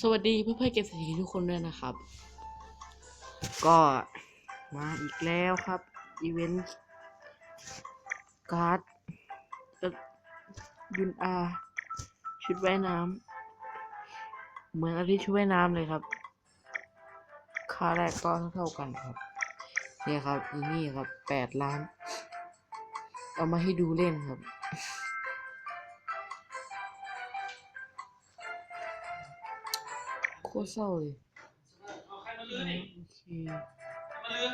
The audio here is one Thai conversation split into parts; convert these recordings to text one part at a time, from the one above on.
สวัสดีเพื่อนๆเกมเศรษฐีทุกคนด้วยนะครับ ก็มาอีกแล้วครับอีเวนต์การ์ดยุนอา ชุดว่ายน้ำเหมือนอาทิตย์ชุดว่ายน้ำเลยครับค่าแรกก็เท่าๆกันครับเนี่ยครับอีนี่ครับแปดล้าน เอามาให้ดูเล่นครับ ตรเศร้าเลยเอาใครมาลื้อนี่โอเคมาลื้อ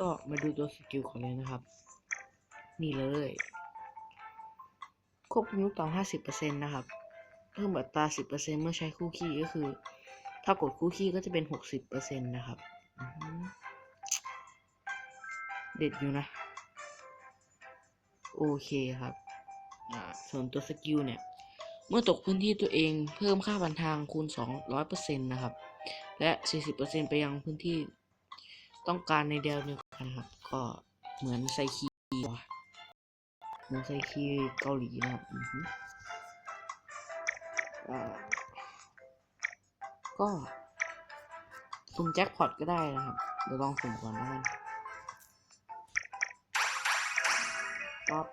ก็มาดูตัวสกิลของเลยนะครับ นี่เลย ควบคุมลูกเต่า50%นะครับ เพิ่มอัตรา 10%เมื่อใช้คู่ขี้ก็คือ ถ้ากดคู่ขี้ก็จะเป็น 60%นะครับอือหือเด็ดอยู่นะ โอเคครับ ส่วนตัวสกิลเนี่ย มื่อตกพื้นที่ตัวเองเพิ่มค่าบันทางคูณ 200%นะครับ และ 40%ไปยังพื้นที่ต้องการในเดียวเดียวกันะครับ ก็เหมือนไซคีว่ะเหมือนไซคีเกาหลีนะครับอือฮึอ่าก็สุ่มแจ็คพอตก็ได้นะครับ เดี๋ยวลองสุ่มก่อนแล้วกันป๊อป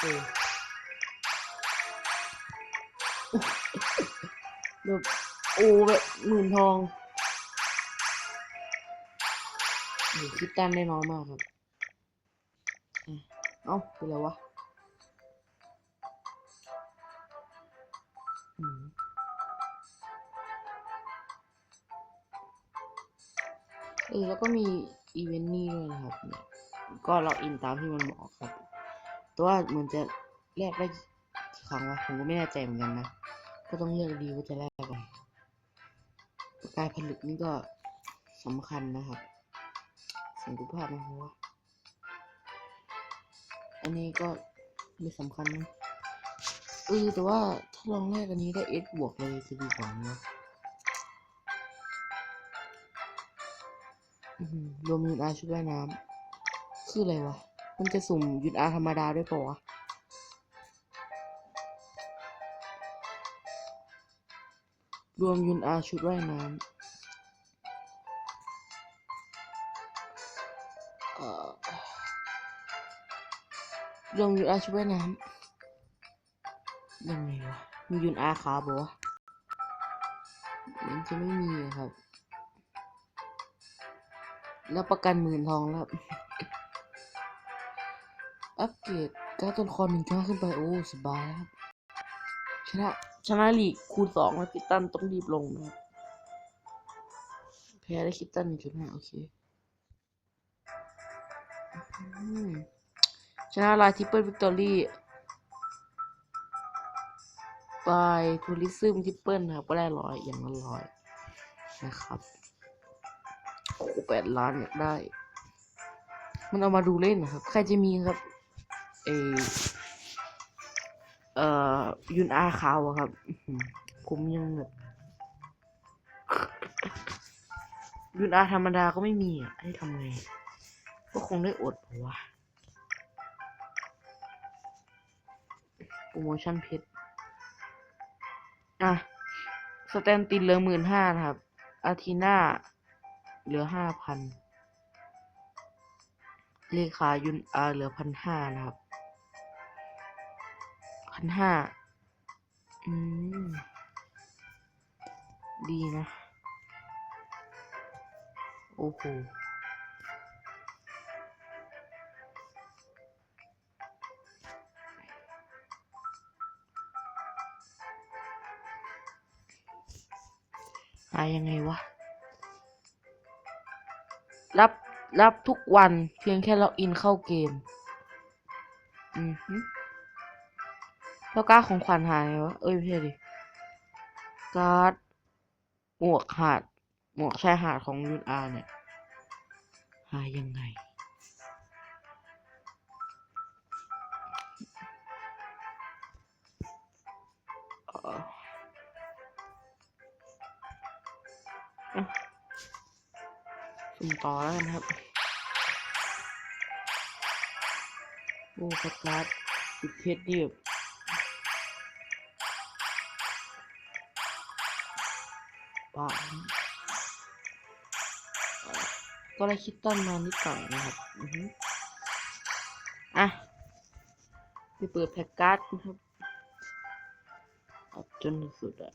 เออ แบบโอ้แบบหมื่นทองคิดตันได้น้อยมากครับ เอ้าเป็นไรวะเออแล้วก็มีอีเวนต์นี้ด้วยนะครับเนี่ยก็ล็อกอินตามที่มันบอกครับ แต่ว่าเหมือนจะแลกได้กี่ครั้งวะผมก็ไม่แน่ใจเหมือนกันนะ ก็ต้องเลือกดีว่าจะแลกอะไรปกายผลึกนี่ก็สำคัญนะครับสังกุภาพนะหัวอันนี้ก็ไม่สำคัญนะเออแต่ว่าถ้าลองแรกอันนี้ได้เอสบวกเลยจะดีกว่านะรวมยูนอาชุดว่ายน้ำคืออะไรวะ มันจะสุ่มยูนอาธรรมดาด้วยปล่าวะ รวมยุนอาชุดว่ายน้ำรวมยุนอาชุดว่ายน้ำยังไงวะมียุนอาขาบวะมันจะไม่มีครับ แล้วประกันหมื่นทองแล้ว อัปเกรดการ์ดตัวละครหนึ่งชั้นขึ้นไป โอ้ สบายครับ ชนะ ชนะลีกคูณสองแล้วคิตตันต้องรีบลงนะครับแพ้ได้คิตตันหนึ่งจุดห้าโอเคชนะลายทิปเปิลวิกตอรี่บายทัวริซึมทิปเปิลนะครับ ก็ได้ร้อยอย่างละร้อยนะครับโอ้แปดล้านอยากได้ มันเอามาดูเล่นนะครับ ใครจะมีครับ เอ เอ่อยุนอาขาวอะครับ ผมยังแบบยุนอาธรรมดาก็ไม่มีอะให้ทำไง ก็คงได้อดเพราะว่าโปรโมชั่นเพชรอะ สแตนตินเหลือหมื่นห้านะครับ อาทีน่าเหลือห้าพันเลขายุนอาเหลือพันห้านะครับ นห้าอืม ดีนะ โอ้โหหายังไงวะ รับ รับทุกวันเพียงแค่ล็อกอินเข้าเกม อือฮึ แล้วการดของขวัญหายไงวะ เอ้ยไม่ใช่ดิ การ์ดหมวกหาด หมวกชายหาดของยูนอาเนี่ย หายยังไง สุ่มต่อแล้วกันครับ โอ้ครับการ์ดสิบเพชรนี่แบ ก็ได้คิดต้นมานิดหน่อยนะครับอืออะไปเปิดแพ็กการ์ดนะครับอจนสุดอะ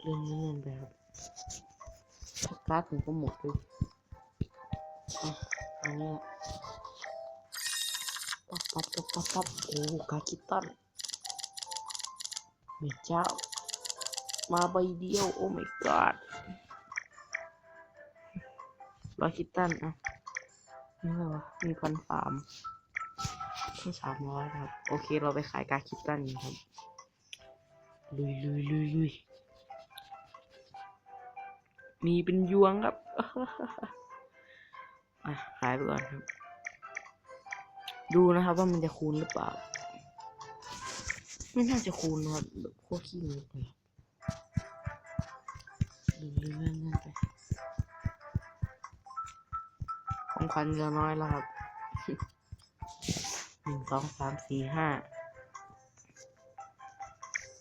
เลื่อนๆไปครับแพ็กการ์ดผมก็หมดเลยอะอันนี้ปั๊บปั๊บปั๊บปั๊บปั๊บโอ้การคิดต้นเมีเจ้ามาใบเดียว โอ้ my god ร้อยคิตตันอะนี่อะไรวะมีพันสามแค่สามร้อยครับ โอเคเราไปขายการคิตตันครับ ลุยลุยลุยลุยมีเป็นยวงครับ อะ ขายไปก่อนครับ ดูนะครับว่ามันจะคูณหรือเปล่า ไม่น่าจะคูณนะครับแบบโคตรขี้งกเลยเลื่อนเลื่อนไป ของขวัญเหลือน้อยแล้วครับหนึ่งสองสามสี่ห้า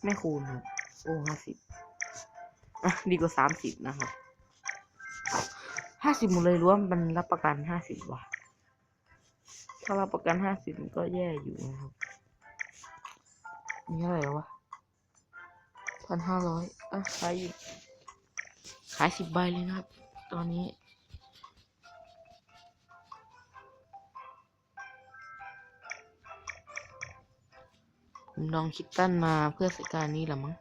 ไม่คูณครับ โอ้ห้าสิบอะดีกว่าสามสิบนะครับห้าสิบหมดเลยรวมมันรับประกันห้าสิบว่ะถ้ารับประกันห้าสิบมันก็แย่อยู่นะครับนี่อะไรวะพันห้าร้อยอะขายอยู่ขายสิบใบเลยนะครับ ตอนนี้ ผมลองคิดตั้นมาเพื่อสการนี้แหละมั้ง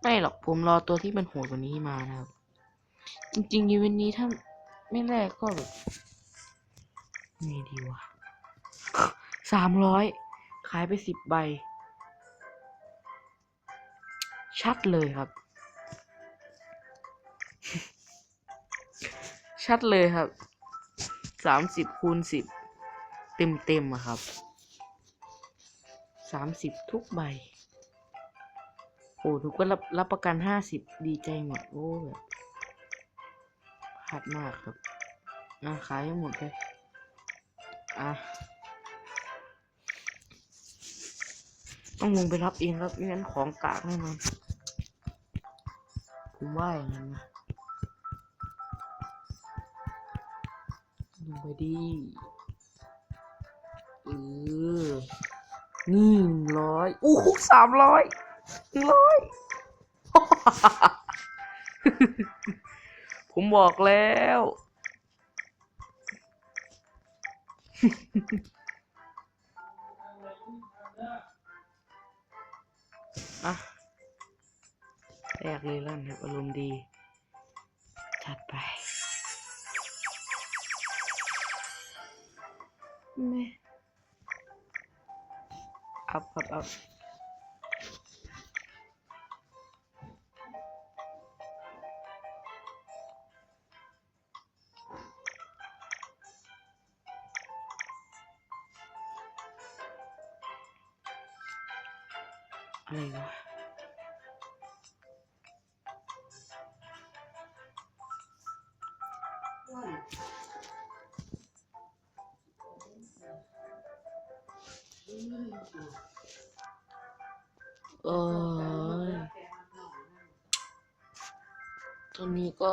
ไม่หรอกผมรอตัวที่มันโหดกว่านี้มานะครับ จริงๆอีเวนต์นี้ถ้าไม่แรกก็แบบไงดีวะสามร้อยขายไปสิบใบ ชัดเลยครับ ชัดเลยครับสามสิบคูณสิบเต็มเต็มๆอะครับ สามสิบทุกใบ โอ้ทุกคนรับรับประกันห้าสิบดีใจหมด โอ้แบบขาดมากครับอะขายให้หมดเลยอะต้องลงไปรับเองครับไม่งั้นของกากแน่นอนผมว่าอย่างนั้นนะลงไปดีเออ นี่หนึ่งร้อยอู้หูสามร้อยหนึ่งร้อยผมบอกแล้ว อะแรกเลยล้วนะครับอารมณ์ดี จัดไปแม่ อัพอั เออตอนนี้ก็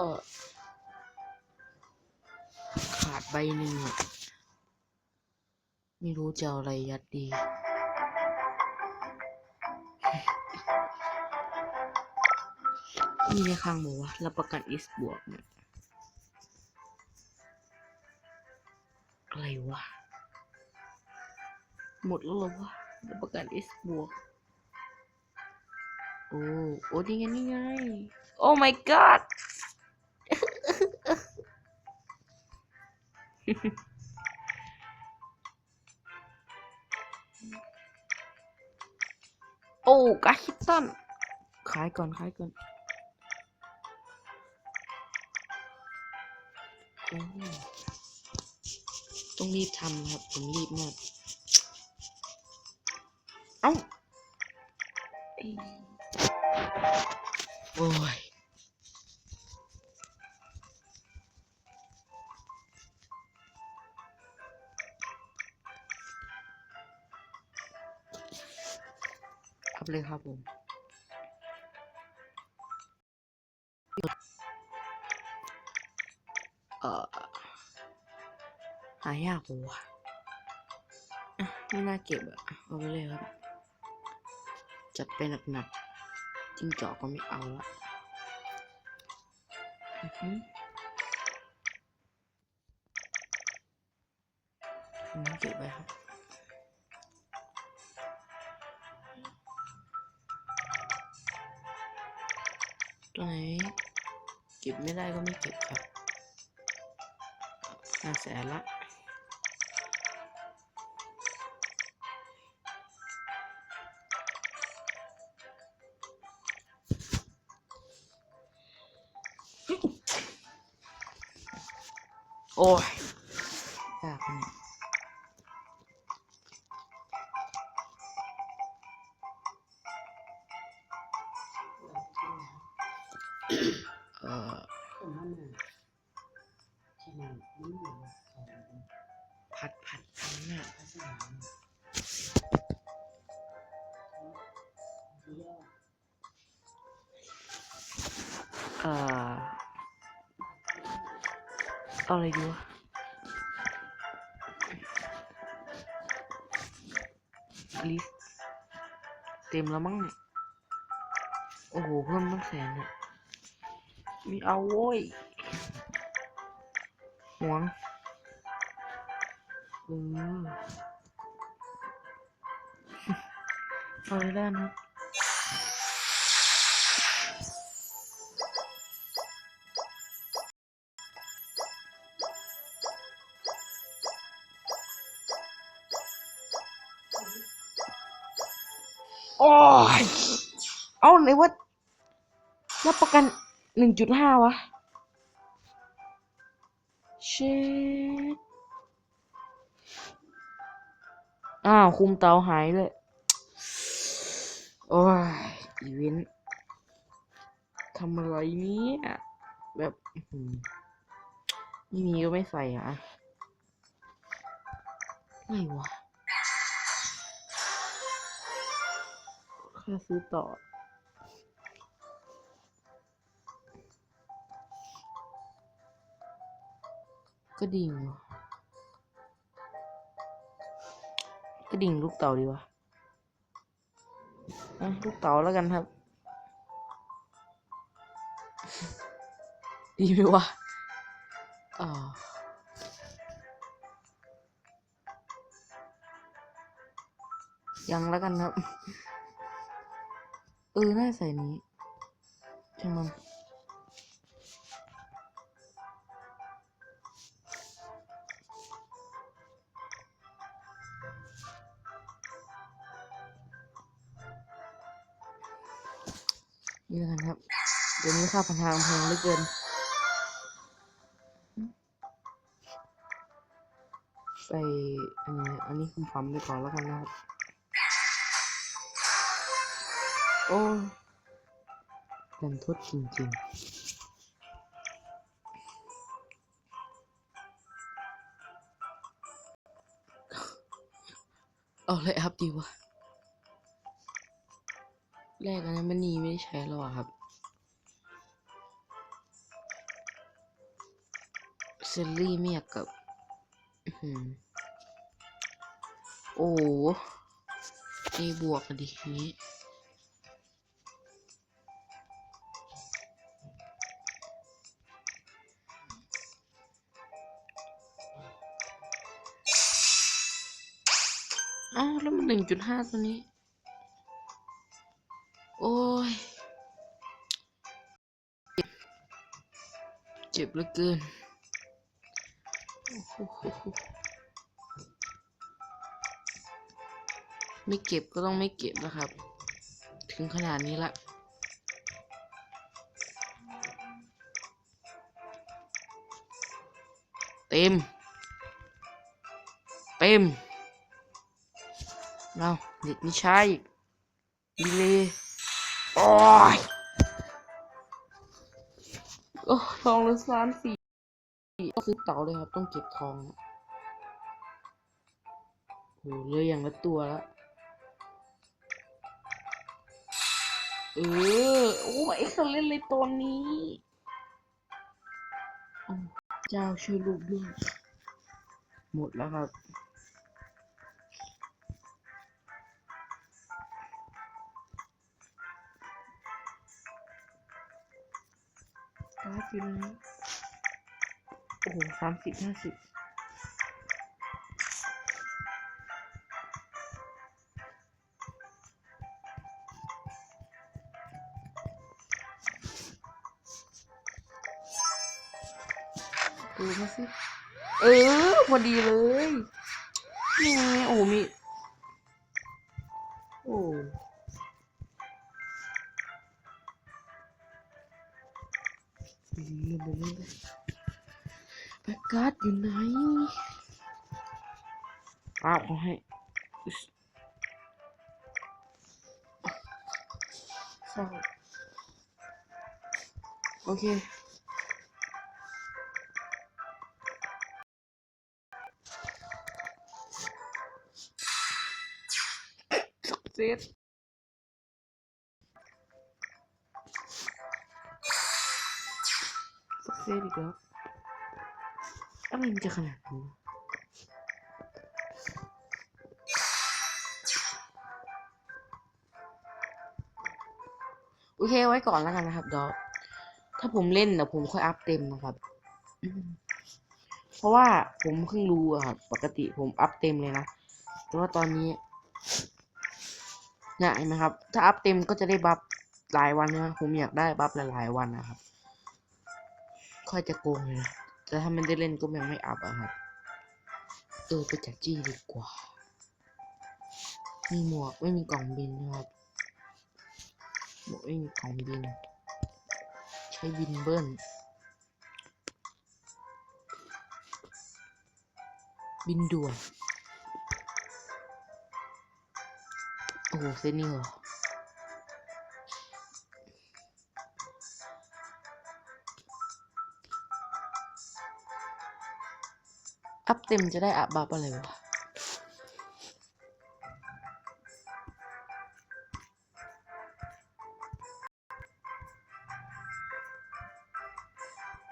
ขาดใบหนึ่งอะไม่รู้จะเอาอะไรยัดดี มีในข้างบอกว่ารับประกันอิสบวกเนี่ยอะไรวะ หมดแล้วหรอวะรับประกันอิสบวก โอ้โอ้นี่ไงนี่ไง โอ้ my god โอ้กาคิตันขายก่อนขายก่อนโอ้ต้องรีบทำนะครับ ผมรีบมาก เอ้าเอ้ย โอ้ยทับเลยครับผมเออหายากปะวะไม่น่าเก็บอะเอาไปเลยครับ จัดไปหนักๆ จิ้งจอกก็ไม่เอาละอือหืออันนี้เก็บไว้ครับ ตัวไหนเก็บไม่ได้ก็ไม่เก็บครับห้าแสนละ โอ้ยยากนี่เออผัดผัดพันน่ะเอ่อ เอาอะไรดีวะลิสเต็มแล้วมั้งเนี่ย โอ้โห เพิ่มตั้งแสนเนี่ยมีเอาโว้ยหวงอืมเอาเลยได้นะครับ ยเอาไหนว่ารับประกันหนึ่งจุดห้าวะเชดอ้าว คุมเตาหายเลย โอ้ย อีเวนต์ทำอะไรเนี่ยแบบอื้อหือไม่มีก็ไม่ใส่อะ ไม่วะ ค่าซื้อต่อ ก็ดิ่งวะก็ดิ่งลูกเต่าดีวะอะลูกเต่าแล้วกันครับ ดีไหมวะอ่ายังแล้วกันครับ ออน่าใส่นี้ช่างมันนี่แล้วกันครับ เดี๋ยวนี้ค่าพันทางแพงเหลือเกินใส่อันนี้อันนี้คุมปั๊มไปก่อนแล้วกันนะครับ โอ้ยดันทดจริงๆ เอาเลยครับดีวะแรกอันนั้นมันนีไม่ได้ใช้แล้วอะครับ เซลลี่ไม่อยากกับอื้อหือโอ้โหไอบวกดิอย่างนี้ อ้าวแล้วมันหนึ่งจุดห้าตัวนี้ โอ้ย เจ็บเหลือเกิน ไม่เก็บก็ต้องไม่เก็บนะครับ ถึงขนาดนี้ละเต็ม เต็ม เอาเด็กไม่ใช่ดีเลยโอ้ยโอ้ทองเหลือสามสี่ก็ซื้อเต่าเลยครับต้องเก็บทองโอ้เลยอย่างละตัวละเออโอ้เอ็กซ์เล่นเลยตัวนี้เจ้าช่วยลูกด้วยหมดแล้วครับ การ์ดอยู่ไหนโอ้โหสามสิบห้าสิบดูมาสิ เออ พอดีเลยนี่โอ้มี ลืมไปเลยแบ็กการ์ดอยู่ไหนอ้าวขอให้อึ๊สเศร้าโอเค ซสอีกแล้วอะไรมันจะขนาดนี้โอเคไว้ก่อนแล้วกันนะครับเดี๋ยวถ้าผมเล่นเดี๋ยวผมค่อยอัพเต็มนะครับ เพราะว่าผมเพิ่งรู้อะครับ ปกติผมอัพเต็มเลยนะ แต่ว่าตอนนี้เนี่ยเห็นไหมครับ ถ้าอัพเต็มก็จะได้บัฟหลายวันนะ ผมอยากได้บัฟหลายๆวันนะครับ ค่อยจะโกงนะแต่ถ้ามันได้เล่นก็ยังไม่อัพอะครับ เออไปจัดจี้ดีกว่า มีหมวกไม่มีกล่องบินนะครับหมวกไม่มีกล่องบิน ใช้บินเบิ้ลบินด่วนโอ้โหเซนี่เหรอ อัพเต็มจะได้อัพบัฟอะไรวะ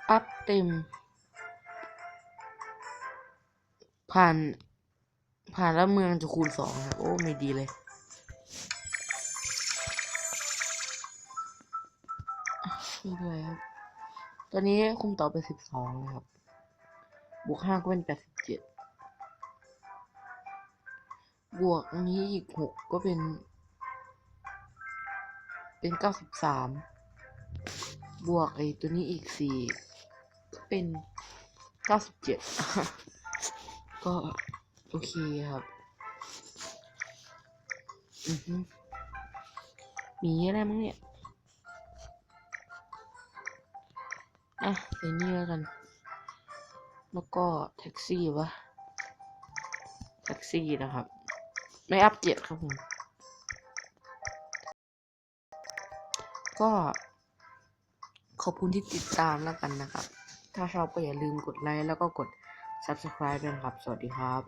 อัพเต็ม ผ่าน ผ่านแล้วเมืองจะคูณสองครับ โอ้ ไม่ดีเลยไม่เป็นไรครับ ตอนนี้คุมต่อไปสิบสองนะครับ บวกห้าก็เป็นแปดสิบเจ็ดบวกอันนี้อีกหกก็เป็น เป็นเก้าสิบสามบวกไอ้ตัวนี้อีกสี่ก็เป็นเก้าสิบเจ็ดก็โอเคครับ อือฮึมีอะไรมั้งเนี่ย อะใส่นี่แล้วกัน แล้วก็แท็กซี่วะแท็กซี่นะครับ ไม่อัปเดตครับผมก็ขอบคุณที่ติดตามแล้วกันนะครับ ถ้าชอบก็อย่าลืมกดไลค์แล้วก็กด subscribe ด้วยครับ สวัสดีครับ